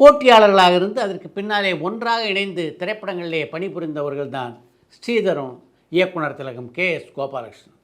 போட்டியாளர்களாக இருந்து அதற்கு பின்னாலே ஒன்றாக இணைந்து திரைப்படங்களிலே பணிபுரிந்தவர்கள் தான் ஸ்ரீதரும் இயக்குனர் திலகம் K. S. Gopalakrishnan.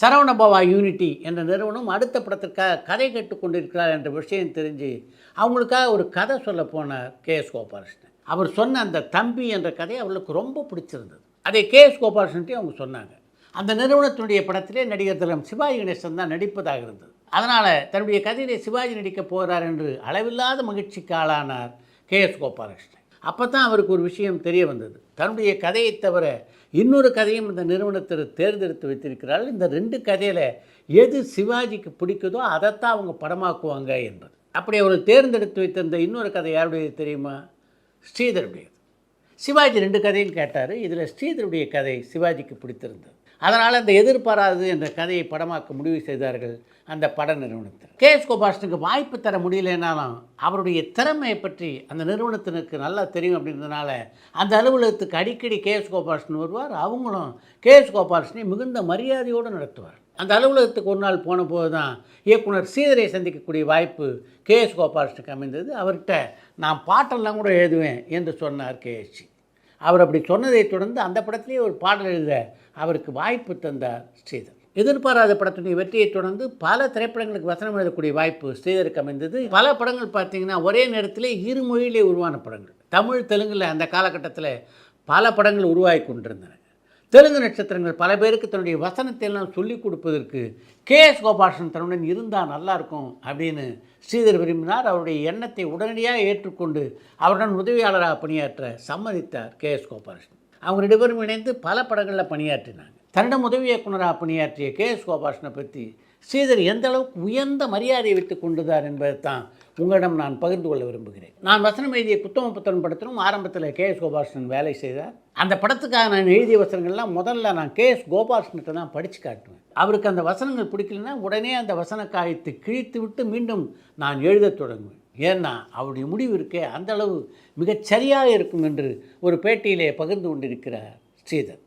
Saravanabava unity என்ற நிறுவனம் அடுத்த படத்திற்காக கதை கேட்டு கொண்டிருக்கிறார் என்ற விஷயம் தெரிஞ்சு அவங்களுக்காக ஒரு கதை சொல்ல போனார் கே. எஸ். கோபாலகிருஷ்ணன். அவர் சொன்ன அந்த தம்பி என்ற கதை அவர்களுக்கு ரொம்ப பிடிச்சிருந்தது. அதை கே. எஸ். கோபாலகிருஷ்ணன்ட்டையும் அவங்க சொன்னாங்க. அந்த நிறுவனத்தினுடைய படத்திலே நடிகர் திலம் சிவாஜி கணேசன் தான் நடிப்பதாக இருந்தது. அதனால் தன்னுடைய கதையிலே சிவாஜி நடிக்க போகிறார் என்று அளவில்லாத மகிழ்ச்சிக்கு ஆளானார் கே எஸ் கோபாலகிருஷ்ணன். அப்போ தான் அவருக்கு ஒரு விஷயம் தெரிய வந்தது. தன்னுடைய கதையை தவிர இன்னொரு கதையும் இந்த நிறுவனத்தில் தேர்ந்தெடுத்து வைத்திருக்கிறார்கள் இந்த ரெண்டு கதையில் எது சிவாஜிக்கு பிடிக்குதோ அதைத்தான் அவங்க படமாக்குவாங்க என்பது. அப்படி அவர்கள் தேர்ந்தெடுத்து வைத்திருந்த இன்னொரு கதை யாருடையது தெரியுமா? ஸ்ரீதருடையது. சிவாஜி ரெண்டு கதையும் கேட்டார். இதில் ஸ்ரீதருடைய கதை சிவாஜிக்கு பிடித்திருந்தது. அதனால் அந்த எதிர்பாராதது என்ற கதையை படமாக்க முடிவு செய்தார்கள் அந்த பட நிறுவனத்தில் கே. எஸ். கோபாலனுக்கு வாய்ப்பு தர முடியலனாலும் அவருடைய திறமையை பற்றி அந்த நிறுவனத்தினருக்கு நல்லா தெரியும் அப்படின்றதுனால அந்த அலுவலகத்துக்கு அடிக்கடி கே. எஸ். கோபாலன் வருவார். அவங்களும் கே. எஸ். கோபாலனை மிகுந்த மரியாதையோடு நடத்துவார். அந்த அலுவலகத்துக்கு ஒரு நாள் போன போது தான் இயக்குனர் சீதரை சந்திக்கக்கூடிய வாய்ப்பு கே. எஸ். கோபாலனுக்கு அமைந்தது. அவர்கிட்ட நான் பாட்டெல்லாம் கூட எழுதுவேன் என்று சொன்னார் கேஎஸ்சி அவர் அப்படி சொன்னதை தொடர்ந்து அந்த படத்திலேயே ஒரு பாடல் எழுத அவருக்கு வாய்ப்பு தந்தார் ஸ்ரீதர். எதிர்பாராத படத்துடைய வெற்றியை தொடர்ந்து பல திரைப்படங்களுக்கு வசனம் எழுதக்கூடிய வாய்ப்பு ஸ்ரீதருக்கு அமைந்தது. பல படங்கள் பார்த்தீங்கன்னா ஒரே நேரத்திலே இரு மொழியிலே உருவான படங்கள். தமிழ் தெலுங்கில் அந்த காலகட்டத்தில் பல படங்கள் உருவாகி கொண்டிருந்தன. தெலுங்கு நட்சத்திரங்கள் பல பேருக்கு தன்னுடைய வசனத்தை எல்லாம் சொல்லிக் கொடுப்பதற்கு கே எஸ் கோபாலன் தன்னுடன் இருந்தால் நல்லாயிருக்கும் அப்படின்னு ஸ்ரீதர் விரும்பினார். அவருடைய எண்ணத்தை உடனடியாக ஏற்றுக்கொண்டு அவருடன் உதவியாளராக பணியாற்ற சம்மதித்தார் கே எஸ் கோபாலன் அவங்க ரெண்டு பேரும் இணைந்து பல படங்களில் பணியாற்றினாங்க. தன்னிடம் உதவி இயக்குனராக பணியாற்றிய கே எஸ் கோபாலனை பற்றி ஸ்ரீதர் எந்த அளவுக்கு உயர்ந்த மரியாதையை வைத்துக் கொண்டுதார் என்பதைத்தான் உங்களிடம் நான் பகிர்ந்து கொள்ள விரும்புகிறேன். நான் வசனம் எழுதிய குத்தம புத்தன் படத்திலும் ஆரம்பத்தில் கே எஸ் கோபாலகிருஷ்ணன் வேலை செய்தார். அந்த படத்துக்காக நான் எழுதிய வசனங்கள்லாம் முதல்ல நான் கே எஸ் கோபாலகிருஷ்ணத்தை தான் படித்து காட்டுவேன். அவருக்கு அந்த வசனங்கள் பிடிக்கலன்னா உடனே அந்த வசன காயத்தை கிழித்து விட்டு மீண்டும் நான் எழுதத் தொடங்குவேன். ஏன்னா அவருடைய முடிவு இருக்கே அந்த அளவு மிகச் சரியாக இருக்கும் என்று ஒரு பேட்டியிலே பகிர்ந்து கொண்டிருக்கிறார் ஸ்ரீதர்.